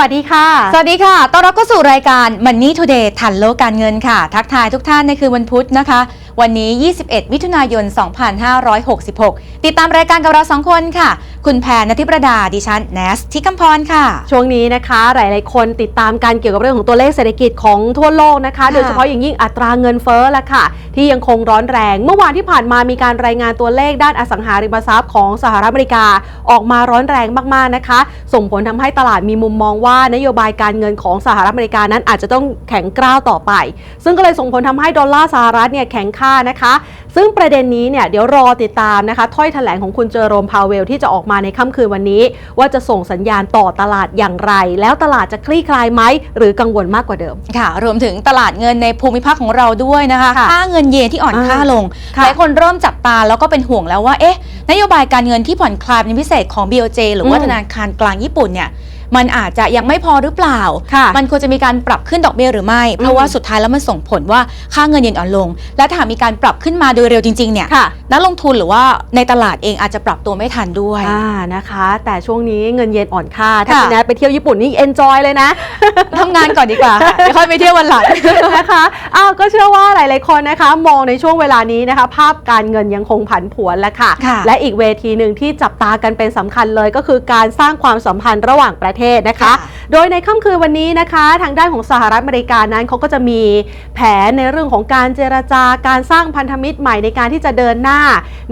วัสดีค่ะ สวัสดีค่ะ ต้อนรับเข้าสู่รายการ Money Today ทันโลกการเงินค่ะ ทักทายทุกท่านในคืนวันพุธนะคะ วันนี้ 21 มิถุนายน 2566 ติดตามรายการกับเราสองคนค่ะ คุณแพรนทิประดา ดิฉันแนสทิคำพรค่ะ ช่วงนี้นะคะ หลาย ๆ คนติดตามการเกี่ยวกับเรื่องของตัวเลขเศรษฐกิจของทั่วโลกนะคะค่ะโดยเฉพาะอย่างยิ่งอัตราเงินเฟ้อละค่ะ ที่ยังคงร้อนแรง เมื่อวานที่ผ่านมามีการรายงานตัวเลขด้านอสังหาริมทรัพย์ของสหรัฐอเมริกาออกมาร้อนแรงมาก ๆ นะคะ ส่งผลทำให้ตลาดมีมุมมองว่านโยบายการเงินของสหรัฐอเมริกานั้นอาจจะต้องแข็งกร้าวต่อไป ซึ่งก็เลยส่งผลทำให้ดอลลาร์สหรัฐเนี่ยแข็งค่านะคะ ซึ่งประเด็นนี้เนี่ยเดี๋ยวรอติดตามนะคะ ถ้อยแถลงของคุณเจอโรมพาวเวลที่จะออกมาในค่ำคืนวันนี้ ว่าจะส่งสัญญาณต่อตลาดอย่างไร แล้วตลาดจะคลี่คลายไหมหรือกังวลมากกว่าเดิมค่ะ รวมถึงตลาดเงินในภูมิภาคของเราด้วยนะคะค่ะค่าเงินเยนที่อ่อนอ่าค่าลงค่ะหลายคนเริ่มจับตาแล้วก็เป็นห่วงแล้วว่าเอ๊ะนโยบายการเงินที่ผ่อนคลายเป็นพิเศษของ BOJ หรือว่าอืมธนาคารกลางญี่ปุ่นเนี่ย มันอาจจะยังไม่พอหรือเปล่า ค่ะมันควรจะมีการปรับขึ้นดอกเบี้ยหรือไม่ เพราะว่าสุดท้ายแล้วมันส่งผลว่าค่าเงินเยนอ่อนลง และถ้าหากมีการปรับขึ้นมาโดยเร็วจริงๆเนี่ยค่ะ นักลงทุนหรือว่าในตลาดเองอาจจะปรับตัวไม่ทันด้วย อ่านะคะ แต่ช่วงนี้เงินเยนอ่อนค่า ถ้าค่ะ คุณแนทไปเที่ยวญี่ปุ่นนี่เอนจอยเลยนะ ทำงานก่อนดีกว่าค่ะเดี๋ยวค่อยไปเที่ยววันหลัง นะคะอ้าวก็เชื่อว่าหลาย ๆ คนนะคะ มองในช่วงเวลานี้นะคะ ภาพการเงินยังคงผันผวนแหละค่ะ ค่ะ และอีกเวทีหนึ่งที่จับตากันเป็นสำคัญเลยก็คือการสร้างความสัมพันธ์ระหว่างประเทศนะคะค่ะโดยในค่ำคืนวันนี้นะคะ ทางด้านของสหรัฐอเมริกานั้นเขาก็จะมีแผนในเรื่องของการเจรจาการสร้างพันธมิตรใหม่ในการที่จะเดินหน้า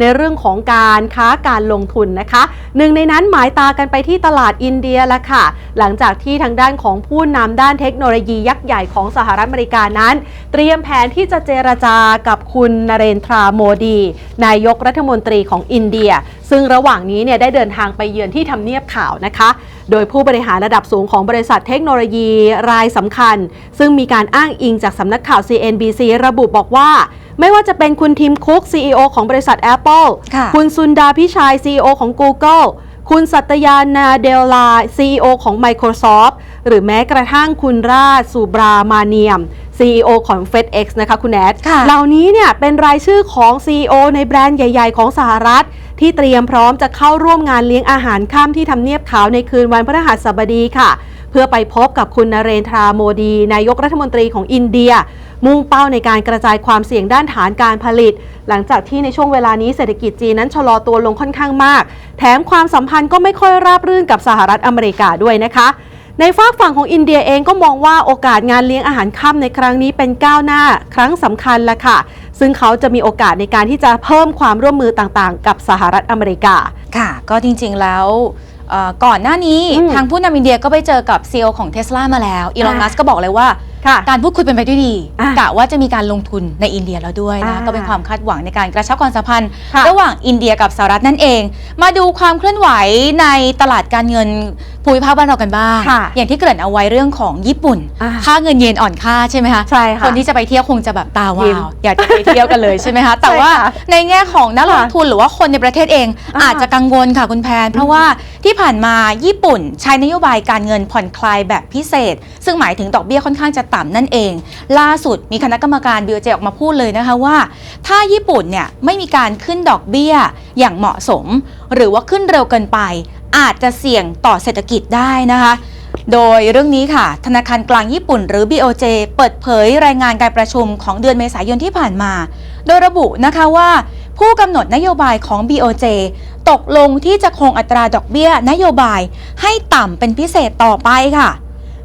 ในเรื่องของการค้าการลงทุนนะคะ หนึ่งในนั้นหมายตากันไปที่ตลาดอินเดียละค่ะ หลังจากที่ทางด้านของผู้นำด้านเทคโนโลยียักษ์ใหญ่ของสหรัฐอเมริกานั้น เตรียมแผนที่จะเจรจากับคุณนเรนทราโมดี นายกรัฐมนตรีของอินเดียซึ่งระหว่างนี้เนี่ยได้เดินทางไปเยือนที่ทำเนียบข่าวนะคะ โดยผู้บริหารระดับสูงของบริษัทเทคโนโลยีรายสำคัญ ซึ่งมีการอ้างอิงจากสำนักข่าว CNBC ระบุบอกว่า ไม่ว่าจะเป็นคุณทิมคุก CEO ของบริษัท Apple ค่ะคุณซุนดาพิชัย CEO ของ Google คุณสัตยานาเดลลา CEO ของ Microsoft หรือแม้กระทั่งคุณราชสุบรามาเนียม CEO ของ FedEx นะคะคุณแอดค่ะเหล่านี้เนี่ยเป็นรายชื่อของ CEO ในแบรนด์ใหญ่ ๆ ของสหรัฐ ที่เตรียมพร้อมจะเข้าร่วมงานเลี้ยงอาหารค่ำที่ทำเนียบขาวในคืนวันพฤหัสบดีค่ะ เพื่อไปพบกับคุณนเรนทราโมดี นายกรัฐมนตรีของอินเดีย มุ่งเป้าในการกระจายความเสี่ยงด้านฐานการผลิต หลังจากที่ในช่วงเวลานี้เศรษฐกิจจีนนั้นชะลอตัวลงค่อนข้างมาก แถมความสัมพันธ์ก็ไม่ค่อยราบรื่นกับสหรัฐอเมริกาด้วยนะคะ ในฝากฝั่งของอินเดียเองก็มองว่าโอกาสงานเลี้ยงอาหารค่ำในครั้งนี้เป็นก้าวหน้าครั้งสำคัญละค่ะ ซึ่งเขาจะมีโอกาสในการที่จะเพิ่มความร่วมมือต่างๆ กับสหรัฐอเมริกา ค่ะ ก็จริงๆแล้วเอ่อก่อนหน้านี้อืมทางผู้นำอินเดียก็ไปเจอกับ CEO ของเท s l a มาแล้วอีลอนอ่ามัสก็บอกเลยว่า ค่ะการพูดคุยเป็นไปด้วยดีอะกะว่าจะมีการลงทุนในอินเดียแล้วด้วยนะอ่าก็เป็นความคาดหวังในการกระชับความสัมพันธ์ ค่ะระหว่างอินเดียกับสหรัฐนั่นเอง มาดูความเคลื่อนไหวในตลาดการเงินภูมิภาคบ้านเรากันบ้างค่ะอย่างที่เกริ่นเอาไว้เรื่องของญี่ปุ่น อ่า ค่าเงินเยนอ่อนค่าใช่ไหมคะ ใช่ค่ะ คนที่จะไปเที่ยวคงจะแบบตายิ้วามว อยากจะไปเที่ยวกันเลยใช่ไหมคะ แต่ใช่ว่าค่ะในแง่ของนักลงค่ะทุนหรือว่าคนในประเทศเอง อ่าอาจจะกังวลค่ะคุณแพน เพราะว่าที่ผ่านมาญี่ปุ่นใช้นโยบายการเงินผ่อนคลายแบบพิเศษ ซึ่งหมายถึงดอกเบี้ยค่อนข้างจะต่ำนั่นเอง ล่าสุดมีคณะกรรมการ BOJ ออกมาพูดเลยนะคะว่า ถ้าญี่ปุ่นเนี่ยไม่มีการขึ้นดอกเบี้ยอย่างเหมาะสม หรือว่าขึ้นเร็วเกินไป อาจจะเสี่ยงต่อเศรษฐกิจได้นะคะโดยเรื่องนี้ค่ะ ธนาคารกลางญี่ปุ่นหรือ BOJ เปิดเผยรายงานการประชุมของเดือนเมษายนที่ผ่านมา โดยระบุนะคะว่า ผู้กำหนดนโยบายของ BOJ ตกลงที่จะคงอัตราดอกเบี้ยนโยบายให้ต่ำเป็นพิเศษต่อไปค่ะ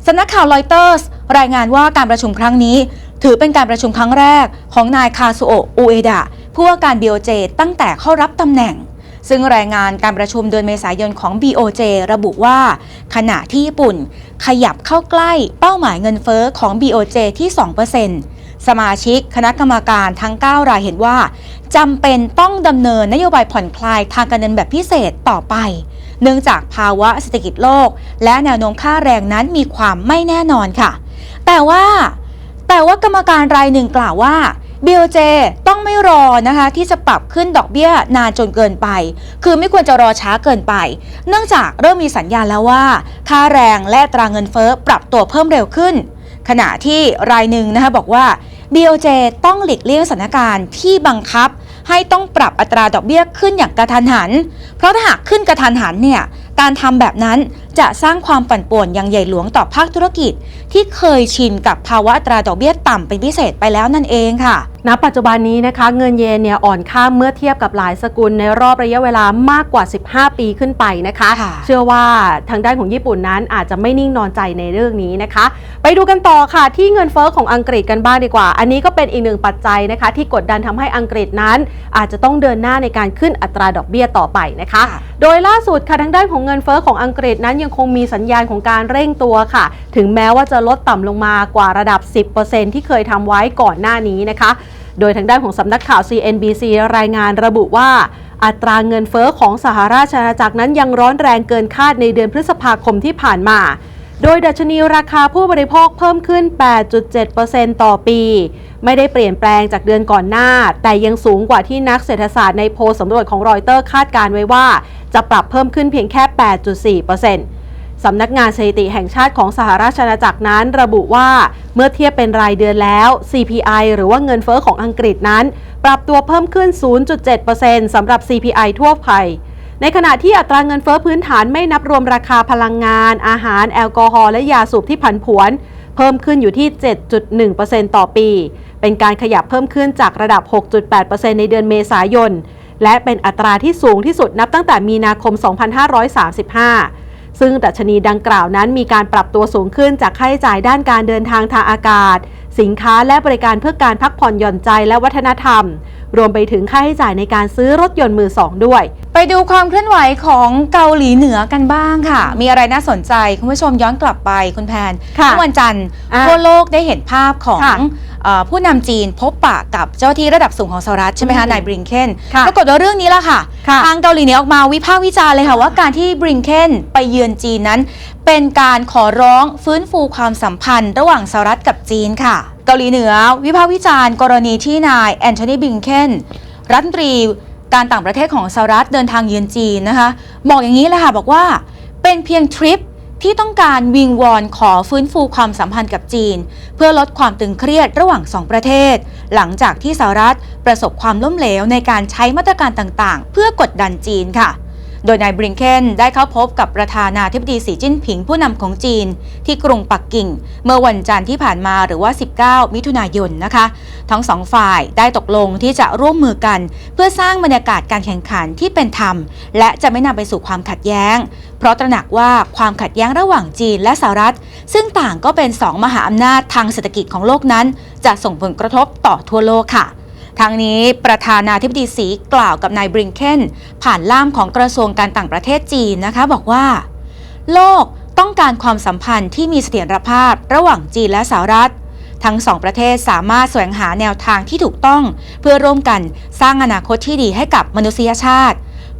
สำนักข่าวรอยเตอร์สรายงานว่าการประชุมครั้งนี้ ถือเป็นการประชุมครั้งแรกของนายคาซุโอะอุเอดะผู้ว่าการ BOJ ตั้งแต่เข้ารับตำแหน่ง ซึ่งรายงานการประชุมเดือนเมษายนของ BOJ ระบุว่า ขณะที่ญี่ปุ่น ขยับเข้าใกล้เป้าหมายเงินเฟอ้อของ BOJ ที่ 2%สมาชิกคณะกรรมการทั้ง 9 รายเห็นว่าจำเป็นต้องดำเนินนโยบายผ่อนคลายทางการเงินแบบพิเศษต่อไป เนื่องจากภาวะเศรษฐกิจโลก และแนวโน้มค่าแรงนั้นมีความไม่แน่นอนค่ะ แต่ว่าแต่ว่ากรรมการรายหนึ่งกล่าวว่า BOJ ต้องไม่รอนะคะที่จะปรับขึ้นดอกเบี้ยนานจนเกินไป คือไม่ควรจะรอช้าเกินไป เนื่องจากเริ่มมีสัญญาณแล้วว่า ค่าแรงและตราเงินเฟ้อปรับตัวเพิ่มเร็วขึ้น ขณะที่รายหนึ่งนะคะบอกว่า BOJ ต้องหลีกเลี่ยงสถานการณ์ที่บังคับ ให้ต้องปรับอัตราดอกเบี้ยขึ้นอย่างกระทันหัน เพราะถ้าหากขึ้นกระทันหันเนี่ยการทำแบบนั้นจะสร้างความปั่นป่วนอย่างใหญ่หลวงต่อภาคธุรกิจ ที่เคยชินกับภาวะอัตราดอกเบี้ยต่ำเป็นพิเศษไปแล้วนั่นเองค่ะ ณปัจจุบันนี้นะคะเงินเยนเนี่ยอ่อนค่าเมื่อเทียบกับหลายสกุลในรอบระยะเวลามากกว่า 15 ปีขึ้นไปนะคะค่ะเชื่อว่าทางด้านของญี่ปุ่นนั้นอาจจะไม่นิ่งนอนใจในเรื่องนี้นะคะ ไปดูกันต่อค่ะที่เงินเฟ้อของอังกฤษกันบ้างดีกว่า อันนี้ก็เป็นอีกหนึ่งปัจจัยนะคะ ที่กดดันทำให้อังกฤษนั้น อาจจะต้องเดินหน้าในการขึ้นอัตราดอกเบี้ยต่อไปนะคะค่ะโดยล่าสุดค่ะทางด้านของเงินเฟ้อของอังกฤษนั้นยังคงมีสัญญาณของการเร่งตัวค่ะ ถึงแม้ว่าจะลดต่ำลงมากว่าระดับ 10%ที่เคยทำไว้ก่อนหน้านี้นะคะ โดยทางด้านของสำนักข่าว CNBC รายงานระบุว่า อัตราเงินเฟ้อของสหราชอาณาจักรนั้นยังร้อนแรงเกินคาดในเดือนพฤษภาคมที่ผ่านมา โดยดัชนีราคาผู้บริโภคเพิ่มขึ้น 8.7%ต่อปี ไม่ได้เปลี่ยนแปลงจากเดือนก่อนหน้า แต่ยังสูงกว่าที่นักเศรษฐศาสตร์ในโพลสำรวจของรอยเตอร์คาดการไว้ว่า จะปรับเพิ่มขึ้นเพียงแค่ 8.4% สำนักงานสถิติแห่งชาติของสหราชอาณาจักรนั้น ระบุว่าเมื่อเทียบเป็นรายเดือนแล้ว CPI หรือว่าเงินเฟอ้อของอังกฤษนั้น ปรับตัวเพิ่มขึ้น 0.7%สำหรับ CPI ทั่วไปในขณะที่อัตราเงินเฟอ้อพื้นฐานไม่นับรวมราคาพลังงาน อาหาร แอลกอฮอล์และยาสูบที่ผันผวน เพิ่มขึ้นอยู่ที่ 7.1%ต่อปี เป็นการขยับเพิ่มขึ้นจากระดับ 6.8%ในเดือนเมษายน และเป็นอัตราที่สูงที่สุดนับตั้งแต่มีนาคม 2535 ซึ่งดัชนีดังกล่าวนั้นมีการปรับตัวสูงขึ้นจากค่าใช้จ่ายด้านการเดินทางทางอากาศ สินค้าและบริการเพื่อการพักผ่อนหย่อนใจและวัฒนธรรม รวมไปถึงค่าใช้จ่ายในการซื้อรถยนต์มือสองด้วย ไปดูความเคลื่อนไหวของเกาหลีเหนือกันบ้างค่ะ มีอะไรน่าสนใจคุณผู้ชมย้อนกลับไปคุณแพนค่ะเมื่อวันจันทร์อ่าทั่วโลกได้เห็นภาพของค่ะเอ่อ ผู้นำจีนพบปะกับเจ้าที่ระดับสูงของสหรัฐใช่ไหมคะอืมนายบริงเคนค่ะปรากฏว่าเรื่องนี้ละค่ะค่ะ ทางเกาหลีเหนือออกมาวิพากษ์วิจารณ์เลยค่ะ ว่าการที่บริงเคนไปเยือนจีนนั้น เป็นการขอร้องฟื้นฟูความสัมพันธ์ ระหว่างสหรัฐกับจีนค่ะ เกาหลีเหนือวิพากษ์วิจารณ์กรณีที่นายแอนโทนีบริงเคนรัฐมนตรีการต่างประเทศของสหรัฐเดินทางเยือนจีนนะคะบอกอย่างนี้เลยค่ะบอกว่าเป็นเพียงทริป ที่ต้องการวิงวอนขอฟื้นฟูความสัมพันธ์กับจีน เพื่อลดความตึงเครียดระหว่างสองประเทศ หลังจากที่สหรัฐประสบความล้มเหลวในการใช้มาตรการต่างๆ เพื่อกดดันจีนค่ะ โดยนายบริงเคนได้เข้าพบกับประธานาธิบดีสีจิ้นผิงผู้นำของจีน ที่กรุงปักกิ่ง เมื่อวันจันทร์ที่ผ่านมาหรือว่า 19 มิถุนายนนะคะ ทั้งสองฝ่ายได้ตกลงที่จะร่วมมือกัน เพื่อสร้างบรรยากาศการแข่งขันที่เป็นธรรม และจะไม่นำไปสู่ความขัดแย้ง เพราะตระหนักว่าความขัดแย้งระหว่างจีนและสหรัฐ ซึ่งต่างก็เป็นสองมหาอำนาจทางเศรษฐกิจของโลกนั้น จะส่งผลกระทบต่อทั่วโลกค่ะ ทางนี้ประธานาธิบดีสีกล่าวกับนายบริงเคนผ่านล่ามของกระทรวงการต่างประเทศจีนนะคะ บอกว่า โลกต้องการความสัมพันธ์ที่มีเสถียรภาพระหว่างจีนและสหรัฐ ทั้งสองประเทศสามารถแสวงหาแนวทางที่ถูกต้อง เพื่อร่วมกันสร้างอนาคตที่ดีให้กับมนุษยชาติ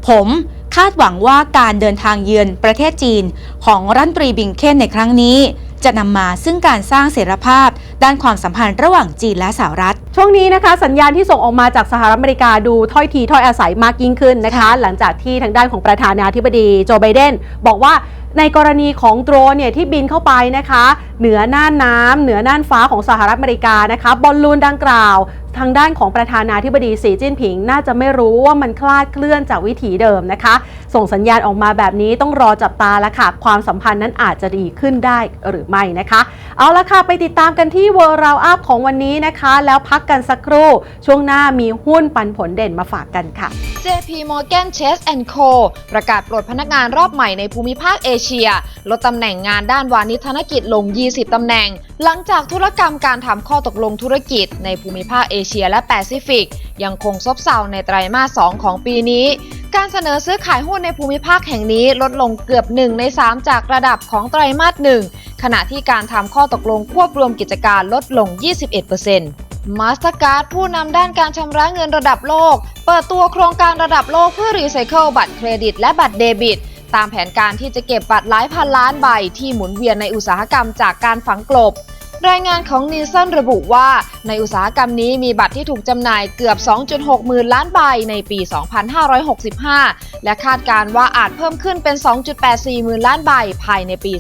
ผมคาดหวังว่าการเดินทางเยือนประเทศจีนของรัฐมนตรีบิงเคนในครั้งนี้ จะนำมาซึ่งการสร้างเสถียรภาพ ด้านความสัมพันธ์ระหว่างจีนและสหรัฐ ช่วงนี้นะคะสัญญาณที่ส่งออกมาจากสหรัฐอเมริกาดูถ้อยทีถ้อยอาศัยมากยิ่งขึ้นนะคะค่ะหลังจากที่ทางด้านของประธานาธิบดีโจไบเดนบอกว่าในกรณีของโดรนเนี่ยที่บินเข้าไปนะคะ เหนือน่านน้ำเหนือน่านฟ้าของสหรัฐอเมริกานะคะบอลลูนดังกล่าว ทางด้านของประธานาธิบดีสีจิ้นผิง น่าจะไม่รู้ว่ามันคลาดเคลื่อนจากวิถีเดิมนะคะ ส่งสัญญาณออกมาแบบนี้ต้องรอจับตาแล้วค่ะ ความสัมพันธ์นั้นอาจจะดีขึ้นได้หรือไม่นะคะ เอาละค่ะ ไปติดตามกันที่เวอร์ราวอัพของวันนี้นะคะ แล้วพักกันสักครู่ ช่วงหน้ามีหุ้นปันผลเด่นมาฝากกันค่ะ JP Morgan Chase Co ประกาศปลดพนักงานรอบใหม่ในภูมิภาคเอเชีย ลดตำแหน่งงานด้านวานิธนกิจลง 20 ตำแหน่ง หลังจากธุรกรรมการทำข้อตกลงธุรกิจในภูมิภาคเอเชียและแปซิฟิก ยังคงซบเซาในไตรมาส 2 ของปีนี้ การเสนอซื้อขายหุ้นในภูมิภาคแห่งนี้ลดลงเกือบ 1 ใน 3 จากระดับของไตรมาส1ขณะที่การทำข้อตกลงควบรวมกิจการลดลง 21%มาสเตอร์การ์ดผู้นำด้านการชำระเงินระดับโลก เปิดตัวโครงการระดับโลกเพื่อรีไซเคิลบัตรเครดิตและบัตรเดบิต ตามแผนการที่จะเก็บบัตรหลายพันล้านใบที่หมุนเวียนในอุตสาหกรรมจากการฝังกลบ รายงานของนิลสันระบุว่า ในอุตสาหกรรมนี้มีบัตรที่ถูกจำหน่ายเกือบ 2.6 หมื่นล้านใบในปี 2565 และคาดการว่าอาจเพิ่มขึ้นเป็น 2.84 หมื่นล้านใบภายในปี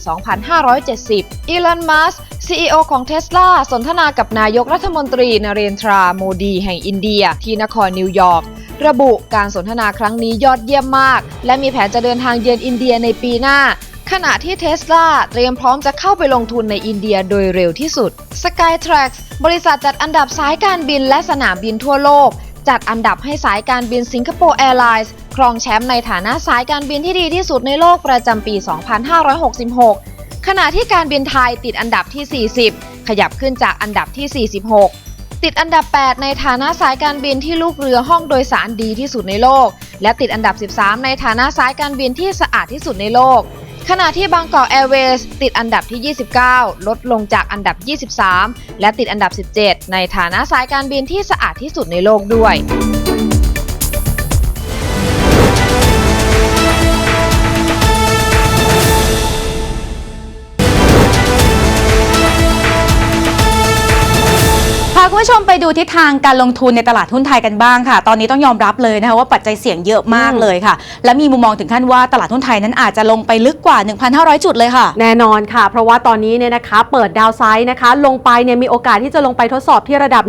2570 อีลอน มัส CEO ของ Tesla สนทนากับนายกรัฐมนตรีนเรนทราโมดี แห่งอินเดีย ที่นครนิวยอร์กระบุการสนทนาครั้งนี้ยอดเยี่ยมมาก และมีแผนจะเดินทางเยือนอินเดียในปีหน้า ขณะที่เทสลาเตรียมพร้อมจะเข้าไปลงทุนในอินเดียโดยเร็วที่สุด Skytrax บริษัทจัดอันดับสายการบินและสนามบินทั่วโลก จัดอันดับให้สายการบินสิงคโปร์แอร์ไลน์ครองแชมป์ในฐานะสายการบินที่ดีที่สุดในโลกประจำปี 2566 ขณะที่การบินไทยติดอันดับที่ 40 ขยับขึ้นจากอันดับที่ 46 ติดอันดับ 8 ในฐานะสายการบินที่ลูกเรือห้องโดยสารดีที่สุดในโลก และติดอันดับ 13 ในฐานะสายการบินที่สะอาดที่สุดในโลก ขณะที่บางกอกแอร์เวย์ติดอันดับที่ 29 ลดลงจากอันดับ 23 และติดอันดับ 17 ในฐานะสายการบินที่สะอาดที่สุดในโลกด้วย ผู้ชมไปดูทิศทางการลงทุนในตลาดหุ้นไทยกันบ้างค่ะ ตอนนี้ต้องยอมรับเลยนะคะว่าปัจจัยเสี่ยงเยอะมากอืมเลยค่ะ และมีมุมมองถึงขั้นว่าตลาดหุ้นไทยนั้นอาจจะลงไปลึกกว่า 1,500 จุดเลยค่ะ แน่นอนค่ะ เพราะว่าตอนนี้เนี่ยนะคะเปิดดาวไซด์นะคะ ลงไปเนี่ยมีโอกาสที่จะลงไปทดสอบที่ระดับ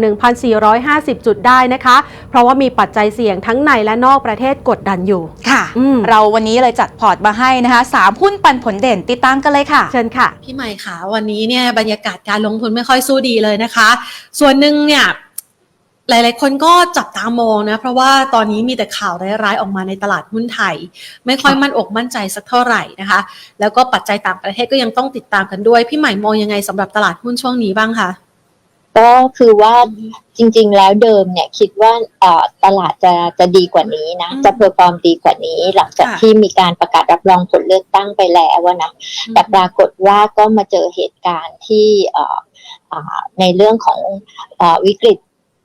1,450 จุดได้นะคะ เพราะว่ามีปัจจัยเสี่ยงทั้งในและนอกประเทศกดดันอยู่ค่ะอืมเราวันนี้เลยจัดพอร์ตมาให้นะคะสามหุ้นปันผลเด่นติดตามกันเลยค่ะเชิญค่ะพี่ใหม่ค่ะวันนี้เนี่ยบรรยากาศการลงทุนไม่ค่อยสู้ดีเลยนะคะ ส่วนหนึ่งเนี่ยหลาย ๆ คนก็จับตามองนะ เพราะว่าตอนนี้มีแต่ข่าวร้าย ๆ ออกมาในตลาดหุ้นไทย ไม่ค่อยมั่นอกมั่นใจสักเท่าไหร่นะคะ แล้วก็ปัจจัยต่างประเทศก็ยังต้องติดตามกันด้วย พี่ใหม่มองยังไงสำหรับตลาดหุ้นช่วงนี้บ้างคะก็คือว่าจริง ๆ แล้วเดิมเนี่ยคิดว่าเอ่อตลาดจะจะดีกว่านี้นะอืมจะเพอร์ฟอร์มดีกว่านี้ หลังจากค่ะที่มีการประกาศรับรองผลเลือกตั้งไปแล้วอะนะแต่ปรากฏว่าก็มาเจอเหตุการณ์ที่เอ่ออ่า ในเรื่องของเอ่อวิกฤต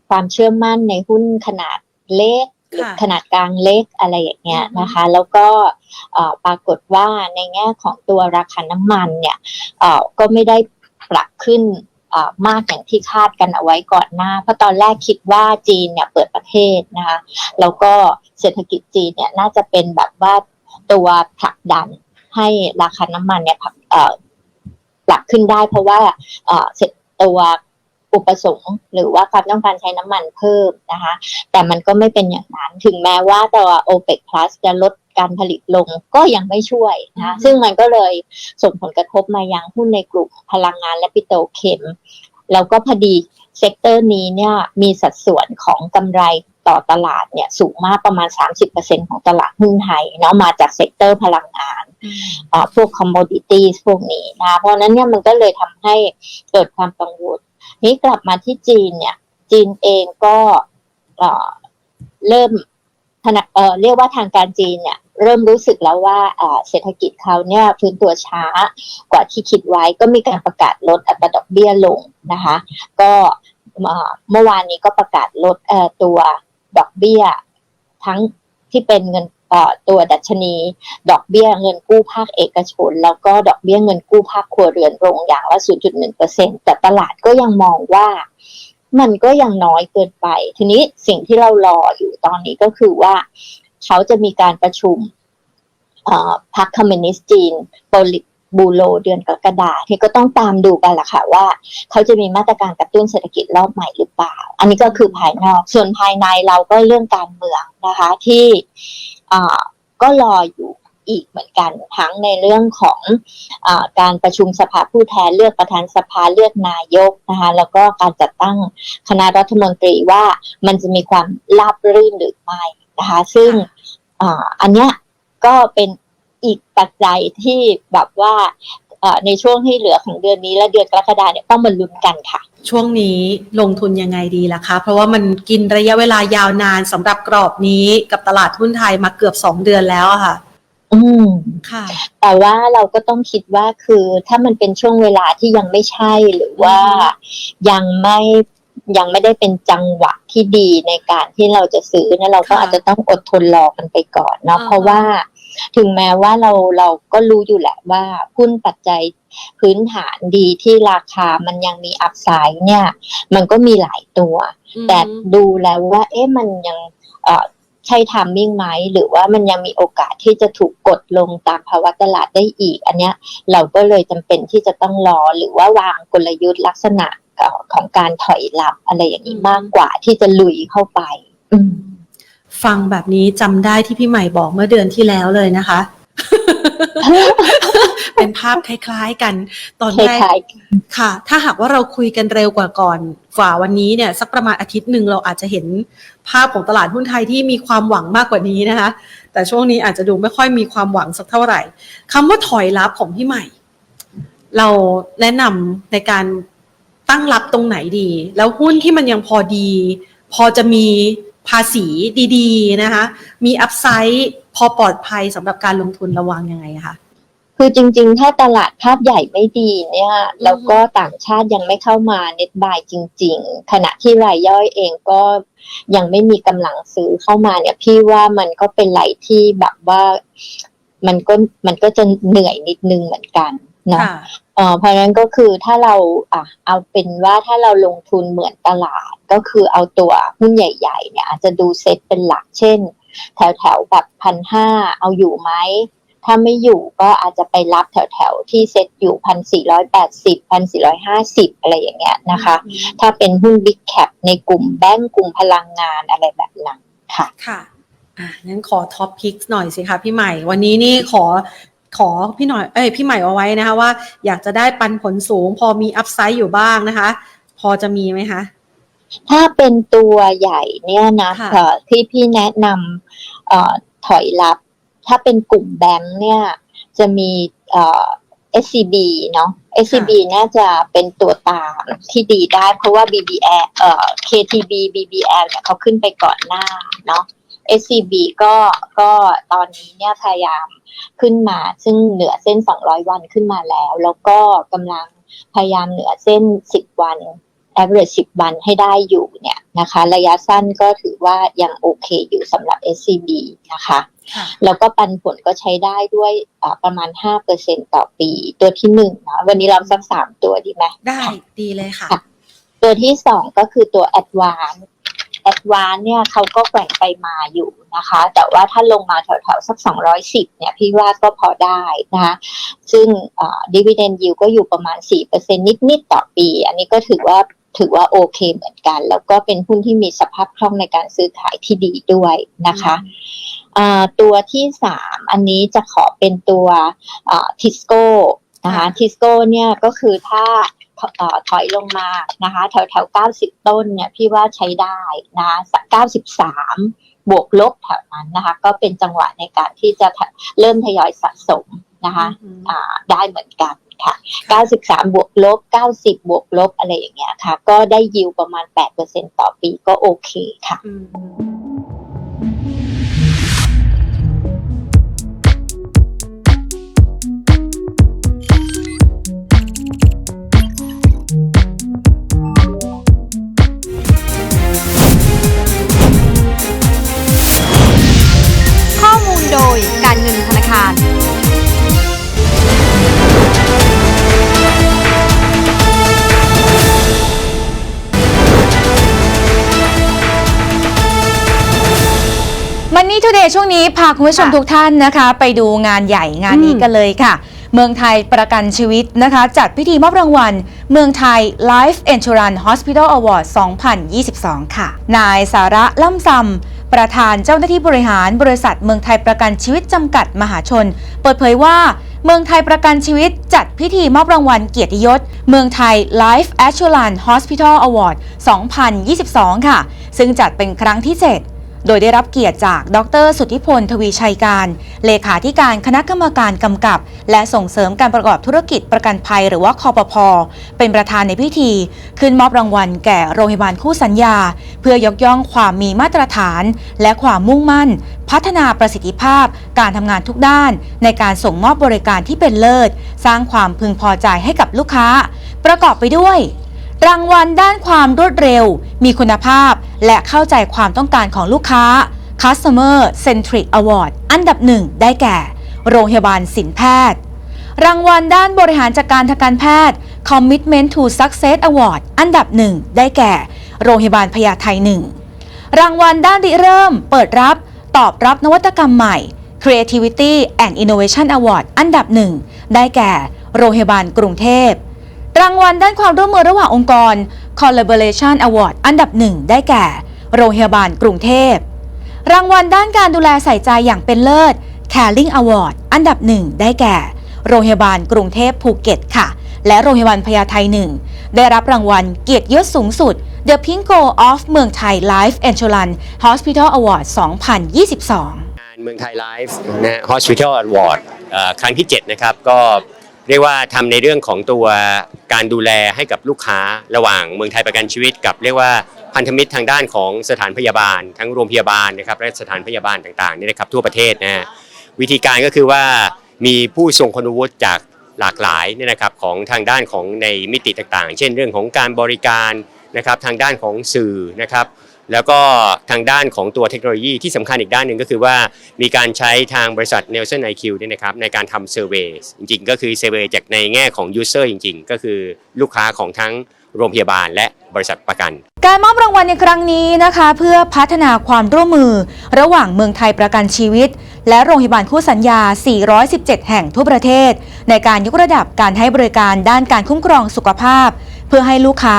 ความเชื่อมั่นในหุ้นขนาดเล็กค่ะขนาดกลางเล็กอะไรอย่างเงี้ยอือฮึนะคะ แล้วก็เอ่อปรากฏว่าในแง่ของตัวราคาน้ำมันเนี่ยเอ่อก็ไม่ได้ปรับขึ้นเอ่อมากอย่างที่คาดกันเอาไว้ก่อนหน้า เพราะตอนแรกคิดว่าจีนเนี่ยเปิดประเทศนะคะ แล้วก็เศรษฐกิจจีนเนี่ยน่าจะเป็นแบบว่าตัวผลักดันให้ราคาน้ำมันเนี่ยผลักเอ่อปรับขึ้นได้เพราะว่าเอ่อเสร็จ ตัวอุปสงค์หรือว่าความต้องการใช้น้ำมันเพิ่มนะคะ แต่มันก็ไม่เป็นอย่างนั้น ถึงแม้ว่าตัว OPEC Plus จะลดการผลิตลงก็ยังไม่ช่วยนะอืมซึ่งมันก็เลยส่งผลกระทบมายังหุ้นในกลุ่มพลังงานและปิโตรเคม แล้วก็พอดีเซกเตอร์นี้เนี่ยมีสัดส่วนของกำไร ต่อตลาดเนี่ยสูงมากประมาณ 30%ของตลาดหุ้นไทยเนาะมาจากเซกเตอร์พลังงานอ่าพวก commodities พวกนี้นะ เพราะฉะนั้นเนี่ยมันก็เลยทำให้เกิดความกังวลนี้กลับมาที่จีนเนี่ย จีนเองก็เอ่อเริ่มธนาเอ่อเรียกว่าทางการจีนเนี่ยเริ่มรู้สึกแล้วว่าเอ่อเศรษฐกิจเขาเนี่ยฟื้นตัวช้ากว่าที่คิดไว้ก็มีการประกาศลดอัตราดอกเบี้ยลงนะคะ ก็เอ่อเมื่อวานนี้ก็ประกาศลดเอ่อตัว ดอกเบี้ย ทั้งที่เป็นเงินตัวดัชนี ดอกเบี้ยเงินกู้ภาคเอกชน แล้วก็ดอกเบี้ยเงินกู้ภาคครัวเรือนลงอย่างละ 0.1%แต่ตลาดก็ยังมองว่ามันก็ยังน้อยเกินไป ทีนี้สิ่งที่เรารออยู่ตอนนี้ก็คือว่า เขาจะมีการประชุมพรรคคอมมิวนิสต์จีนโปลิ บูโรเดือนกรกฎาที่ก็ต้องตามดูกันล่ะค่ะว่า เขาจะมีมาตรการกระตุ้นเศรษฐกิจรอบใหม่หรือเปล่า อันนี้ก็คือภายนอก ส่วนภายในเราก็เรื่องการเมืองนะคะที่อ่าก็รออยู่อีกเหมือนกันทั้งในเรื่องของอการประชุมสภาผู้แทนเลือกประธานสภาเลือกนายกนะคะแล้วก็การจัดตั้งคณะรัฐมนตรีว่ามันจะมีความราบรื่นหรือไม่นะคะซึ่งออันเนี้ยก็เป็น อีกปัจจัยที่แบบว่าเอ่อในช่วงที่เหลือของเดือนนี้และเดือนกรกฎาเนี่ยต้องมาลุ้นกันค่ะ ช่วงนี้ลงทุนยังไงดีล่ะคะ เพราะว่ามันกินระยะเวลายาวนานสำหรับกรอบนี้กับตลาดหุ้นไทยมาเกือบ 2 เดือนแล้วอะค่ะ อืมค่ะ แต่ว่าเราก็ต้องคิดว่าคือถ้ามันเป็นช่วงเวลาที่ยังไม่ใช่หรือว่ายังไม่ยังไม่ได้เป็นจังหวะที่ดีในการที่เราจะซื้อเนะเราก็ค่ะอาจจะต้องอดทนรอกันไปก่อนเนาะอ่าฮะเพราะว่า ถึงแม้ว่าเราเราก็รู้อยู่แหละว่าหุ้นปัจจัยพื้นฐานดีที่ราคามันยังมีอัพไซด์เนี่ย มันก็มีหลายตัว แต่ดูแล้วว่า เอ๊ะมันยังเอ่อใช่ทามมิ่งไหมหรือว่ามันยังมีโอกาสที่จะถูกกดลงตามภาวะตลาดได้อีก อันเนี้ยเราก็เลยจำเป็นที่จะต้องรอหรือว่าวางกลยุทธ์ลักษณะเอ่อของการถอยหลับอะไรอย่างนี้อืมมากกว่าที่จะลุยเข้าไป อืม ฟังแบบนี้จำได้ที่พี่ใหม่บอกเมื่อเดือนที่แล้วเลยนะคะ เป็นภาพคล้ายๆกัน ตอนคแรกล้ายๆกันค่ะ ถ้าหากว่าเราคุยกันเร็วกว่าก่อนฝ่าวันนี้เนี่ย สักประมาณอาทิตย์หนึ่งเราอาจจะเห็นภาพของตลาดหุ้นไทยที่มีความหวังมากกว่านี้นะคะ แต่ช่วงนี้อาจจะดูไม่ค่อยมีความหวังสักเท่าไหร่คำว่าถอยรับของพี่ใหม่ เราแนะนำในการตั้งรับตรงไหนดี แล้วหุ้นที่มันยังพอดี พอจะมี ภาษีดีๆนะคะ มีอัพไซด์พอปลอดภัยสำหรับการลงทุนระวังยังไงอะคะคือจริงๆ ถ้าตลาดภาพใหญ่ไม่ดีเนี่ยแล้วก็ต่างชาติยังไม่เข้ามาเน็ตบายจริง ๆ ขณะที่รายย่อยเองก็ยังไม่มีกำลังซื้อเข้ามาเนี่ยพี่ว่ามันก็เป็นไหลที่แบบว่ามันก็มันก็จะเหนื่อยนิดนึงเหมือนกันเนาะ เอ่อเพราะฉะนั้นก็คือถ้าเราอะเอาเป็นว่าถ้าเราลงทุนเหมือนตลาดก็คือเอาตัวหุ้นใหญ่ๆเนี่ยอาจจะดูเซ็ตเป็นหลักเช่น แถวๆแบบพันห้าเอาอยู่ไหมถ้าไม่อยู่ก็อาจจะไปรับแถวๆที่เซ็ตอยู่พันสี่ร้อยแปดสิบพันสี่ร้อยห้าสิบอะไรอย่างเงี้ยนะคะ ถ้าเป็นหุ้นบิ๊กแคปในกลุ่มแบงก์กลุ่มพลังงานอะไรแบบนั้นค่ะค่ะอะงั้นขอท็อปพิกหน่อยสิคะพี่ใหม่ วันนี้นี่ขอ ขอพี่หน่อย เอ้ยพี่ใหม่เอาไว้นะคะว่าอยากจะได้ปันผลสูง พอมีอัพไซด์อยู่บ้างนะคะ พอจะมีไหมคะ ถ้าเป็นตัวใหญ่เนี่ยนะค่ะเอ่อที่พี่แนะนำเอ่อถอยรับ ถ้าเป็นกลุ่มแบงค์เนี่ย จะมีเอ่อ SCB เนาะ SCB น่าจะเป็นตัวตามที่ดีได้ เพราะว่า BBL เอ่อ KTB BBL เนี่ยเขาขึ้นไปก่อนหน้าเนาะ SCB ก็ก็ตอนนี้เนี่ยพยายามขึ้นมา ซึ่งเหนือเส้น 200 วันขึ้นมาแล้ว แล้วก็กำลังพยายามเหนือเส้น 10 วัน average 10 วันให้ได้อยู่เนี่ยนะคะ ระยะสั้นก็ถือว่ายังโอเคอยู่สำหรับ SCB นะคะค่ะแล้วก็ปันผลก็ใช้ได้ด้วยอ่าประมาณ 5%ต่อปี ตัวที่หนึ่งนะวันนี้เราสักสามตัวดีไหมได้ดีเลยค่ะค่ะตัวที่สองก็คือตัว Advance Advance เนี่ยเขาก็แกว่งไปมาอยู่นะคะ แต่ว่าถ้าลงมาแถวๆสัก 210 เนี่ยพี่ว่าก็พอได้นะคะซึ่งอ่า dividend yield ก็อยู่ประมาณ 4%นิด ๆ ต่อปี อันนี้ก็ถือว่าถือว่าโอเคเหมือนกัน แล้วก็เป็นหุ้นที่มีสภาพคล่องในการซื้อขายที่ดีด้วยนะคะตัวที่สามอันนี้จะขอเป็นตัวทิสโก้นะคะทิสโก้เนี่ยก็คือถ้า ถอยลงมานะคะแถวแถวเก้าสิบต้นเนี่ยพี่ว่าใช้ได้นะเก้าสิบสามบวกลบแถวนั้นนะคะ ก็เป็นจังหวะในการที่จะเริ่มทยอยสะสมนะคะอืมอ่าได้เหมือนกันค่ะ 93 บวกลบ 90 บวกลบอะไรอย่างเงี้ยค่ะ ก็ได้ยิวประมาณ 8%ต่อปีก็โอเคค่ะ ทูเดย์ช่วงนี้พาคุณผู้ชมค่ะทุกท่านนะคะ ไปดูงานใหญ่งานนี้อืมกันเลยค่ะ เมืองไทยประกันชีวิตนะคะ จัดพิธีมอบรางวัล เมืองไทย Life Insurance Hospital Award 2022 ค่ะ นายสาระล่ำซำประธานเจ้าหน้าที่บริหารบริษัทเมืองไทยประกันชีวิตจำกัดมหาชน เปิดเผยว่าเมืองไทยประกันชีวิตจัดพิธีมอบรางวัลเกียรติยศ เมืองไทย Life Assurance Hospital Award 2022 ค่ะ ซึ่งจัดเป็นครั้งที่ 7 โดยได้รับเกียรติจาก ดร สุทธิพล ทวีชัยการ เลขาธิการคณะกรรมการกำกับ และส่งเสริมการประกอบธุรกิจประกันภัยหรือว่าคอปพอเป็นประธานในพิธี ขึ้นมอบรางวัลแก่โรงพยาบาลคู่สัญญา เพื่อยกย่องความมีมาตรฐาน และความมุ่งมั่น พัฒนาประสิทธิภาพ การทำงานทุกด้าน ในการส่งมอบบริการที่เป็นเลิศ สร้างความพึงพอใจให้กับลูกค้า ประกอบไปด้วย รางวัลด้านความรวดเร็ว มีคุณภาพ และเข้าใจความต้องการของลูกค้า Customer Centric Award อันดับหนึ่งได้แก่ โรงพยาบาลสินแพทย์ รางวัลด้านบริหารจัดการทางการแพทย์ Commitment to Success Award อันดับหนึ่งได้แก่ โรงพยาบาลพญาไทหนึ่งรางวัลด้านริเริ่ม เปิดรับ ตอบรับนวัตกรรมใหม่ Creativity and Innovation Award อันดับหนึ่งได้แก่ โรงพยาบาลกรุงเทพ รางวัลด้านความร่วมมือระหว่างองค์กร Collaboration Award อันดับหนึ่งได้แก่ โรงพยาบาลกรุงเทพ รางวัลด้านการดูแลใส่ใจอย่างเป็นเลิศ Caring Award อันดับหนึ่งได้แก่ โรงพยาบาลกรุงเทพภูเก็ตค่ะ และโรงพยาบาลพญาไทหนึ่งได้รับรางวัลเกียรติยศสูงสุด The Pinko of เมืองไทย Life Insurance Hospital Award 2022 งานเมืองไทยไลฟ์นะฮะ Hospital Award เอ่อครั้งที่ 7 นะครับ ก็ เรียกว่าทำในเรื่องของตัวการดูแลให้กับลูกค้าระหว่างเมืองไทยประกันชีวิต กับเรียกว่าพันธมิตรทางด้านของสถานพยาบาล ทั้งโรงพยาบาลนะครับและสถานพยาบาลต่างๆนี่นะครับทั่วประเทศนะฮะวิธีการก็คือว่ามีผู้ทรงคุณวุฒิจากหลากหลายเนี่ยนะครับของทางด้านของในมิติต่างๆ เช่นเรื่องของการบริการนะครับทางด้านของสื่อนะครับ แล้วก็ทางด้านของตัวเทคโนโลยีที่สำคัญอีกด้านหนึ่งก็คือว่ามีการใช้ทางบริษัท Nelson IQ เนี่ยนะครับในการทำเซอร์เวยจริงๆ ก็คือเซอร์เวยจากในแง่ของ User จริง ๆ ก็คือลูกค้าของทั้งโรงพยาบาลและบริษัทประกัน การมอบรางวัลในครั้งนี้นะคะ เพื่อพัฒนาความร่วมมือ ระหว่างเมืองไทยประกันชีวิต และโรงพยาบาลคู่สัญญา 417 แห่งทั่วประเทศ ในการยกระดับการให้บริการด้านการคุ้มครองสุขภาพ เพื่อให้ลูกค้า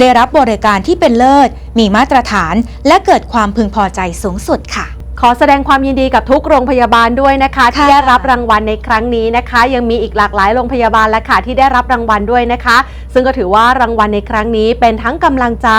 ได้รับบริการที่เป็นเลิศ มีมาตรฐาน และเกิดความพึงพอใจสูงสุดค่ะขอแสดงความยินดีกับทุกโรงพยาบาลด้วยนะคะ ที่ค่ะได้รับรางวัลในครั้งนี้นะคะ ยังมีอีกหลากหลายโรงพยาบาลและค่ะที่ได้รับรางวัลด้วยนะคะ ซึ่งก็ถือว่ารางวัลในครั้งนี้เป็นทั้งกำลังใจ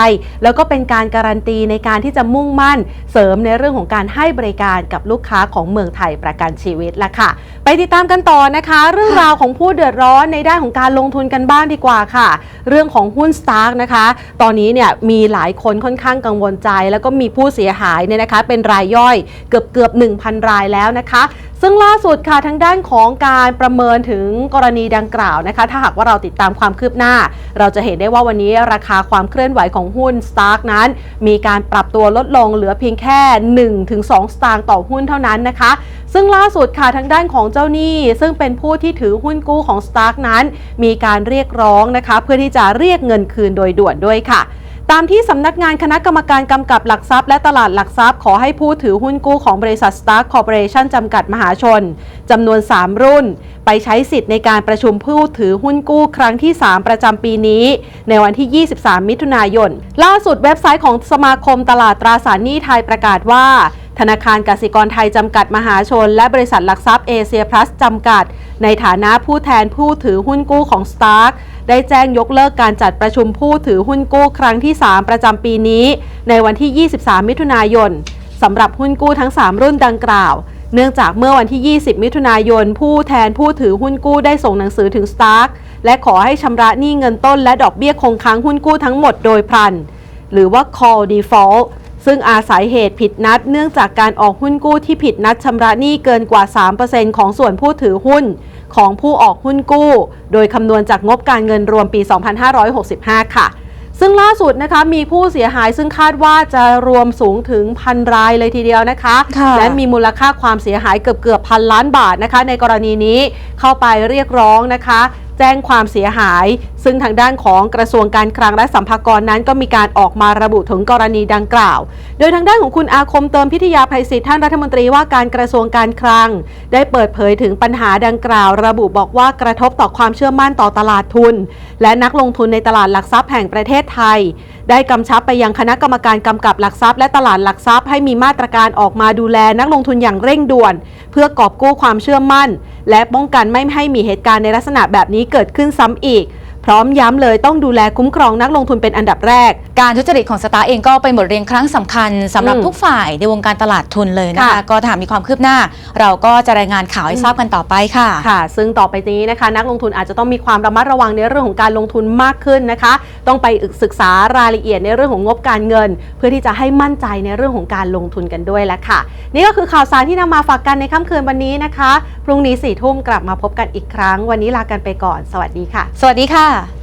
แล้วก็เป็นการการันตีในการที่จะมุ่งมั่น เสริมในเรื่องของการให้บริการกับลูกค้าของเมืองไทยประกันชีวิตละค่ะ ไปติดตามกันต่อนะคะ เรื่องราวของผู้เดือดร้อนในด้านของการลงทุนกันบ้างดีกว่าค่ะ เรื่องของหุ้นสตาร์กนะคะ ตอนนี้เนี่ยมีหลายคนค่อนข้างกังวลใจ แล้วก็มีผู้เสียหายเนี่ยนะคะ เป็นรายย่อยเกือบเกือบ1,000 รายแล้วนะคะ ซึ่งล่าสุดค่ะทางด้านของการประเมินถึงกรณีดังกล่าวนะคะ ถ้าหากว่าเราติดตามความคืบหน้า เราจะเห็นได้ว่าวันนี้ราคาความเคลื่อนไหวของหุ้นสตาร์กนั้น มีการปรับตัวลดลงเหลือเพียงแค่ 1-2 สตางค์ต่อหุ้นเท่านั้นนะคะ ซึ่งล่าสุดค่ะทางด้านของเจ้าหนี้ ซึ่งเป็นผู้ที่ถือหุ้นกู้ของ Stark นั้น มีการเรียกร้องนะคะ เพื่อที่จะเรียกเงินคืนโดยด่วนด้วยค่ะ ตามที่สำนักงานคณะกรรมการกำกับหลักทรัพย์และตลาดหลักทรัพย์ขอให้ผู้ถือหุ้นกู้ของบริษัท Stark Corporation จำกัดมหาชน จำนวน 3 รุ่น ไปใช้สิทธิ์ในการประชุมผู้ถือหุ้นกู้ครั้งที่ 3 ประจำปีนี้ ในวันที่ 23 มิถุนายน ล่าสุดเว็บไซต์ของสมาคมตลาดตราสารหนี้ไทยประกาศว่า ธนาคารกสิกรไทยจำกัดมหาชน และบริษัทหลักทรัพย์เอเชียพลัสจำกัด ในฐานะผู้แทนผู้ถือหุ้นกู้ของ Stark ได้แจ้งยกเลิกการจัดประชุมผู้ถือหุ้นกู้ครั้งที่ 3 ประจำปีนี้ ในวันที่ 23 มิถุนายนสำหรับหุ้นกู้ทั้ง 3 รุ่นดังกล่าว เนื่องจากเมื่อวันที่ 20 มิถุนายน ผู้แทนผู้ถือหุ้นกู้ได้ส่งหนังสือถึง Stark และขอให้ชำระหนี้เงินต้นและดอกเบี้ยคงค้างหุ้นกู้ทั้งหมดโดยพลัน หรือว่า call default ซึ่งอาศัยเหตุผิดนัดเนื่องจากการออกหุ้นกู้ที่ผิดนัดชำระหนี้เกินกว่า 3%ของส่วนผู้ถือหุ้นของผู้ออกหุ้นกู้ โดยคำนวณจากงบการเงินรวมปี 2565 ค่ะ ซึ่งล่าสุดนะคะมีผู้เสียหายซึ่งคาดว่าจะรวมสูงถึงพันรายเลยทีเดียวนะคะค่ะและมีมูลค่าความเสียหายเกือบเกือบพันล้านบาทนะคะ ในกรณีนี้เข้าไปเรียกร้องนะคะ แจ้งความเสียหาย ซึ่งทางด้านของกระทรวงการคลังและสัมภากรนั้นก็มีการออกมาระบุถึงกรณีดังกล่าว โดยทางด้านของคุณอาคมเติมพิทยาภัยศิษย์ท่านรัฐมนตรีว่าการกระทรวงการคลัง ได้เปิดเผยถึงปัญหาดังกล่าว ระบุบอกว่ากระทบต่อความเชื่อมั่นต่อตลาดทุน และนักลงทุนในตลาดหลักทรัพย์แห่งประเทศไทย ได้กำชับไปยังคณะกรรมการกำกับหลักทรัพย์และตลาดหลักทรัพย์ให้มีมาตรการออกมาดูแลนักลงทุนอย่างเร่งด่วน เพื่อกอบกู้ความเชื่อมั่น และป้องกันไม่ให้มีเหตุการณ์ในลักษณะแบบนี้เกิดขึ้นซ้ำอีก พร้อมย้ำเลยต้องดูแลคุ้มครองนักลงทุนเป็นอันดับแรกการทุจริตของสตาร์เองก็เป็นบทเรียนครั้งสำคัญสำหรับอืมทุกฝ่ายในวงการตลาดทุนเลยนะคะค่ะก็ถามมีความคืบหน้า เราก็จะรายงานข่าวให้ทราบกันต่อไปค่ะค่ะ ซึ่งต่อไปนี้นะคะ นักลงทุนอาจจะต้องมีความระมัดระวังในเรื่องของการลงทุนมากขึ้นนะคะ ต้องไปศึกษารายละเอียดในเรื่องของงบการเงิน เพื่อที่จะให้มั่นใจในเรื่องของการลงทุนกันด้วยแล้วค่ะ นี่ก็คือข่าวสารที่นำมาฝากกันในค่ำคืนวันนี้นะคะพรุ่งนี้สี่ทุ่มกลับมาพบกันอีกครั้ง วันนี้ลากันไปก่อน สวัสดีค่ะ สวัสดีค่ะ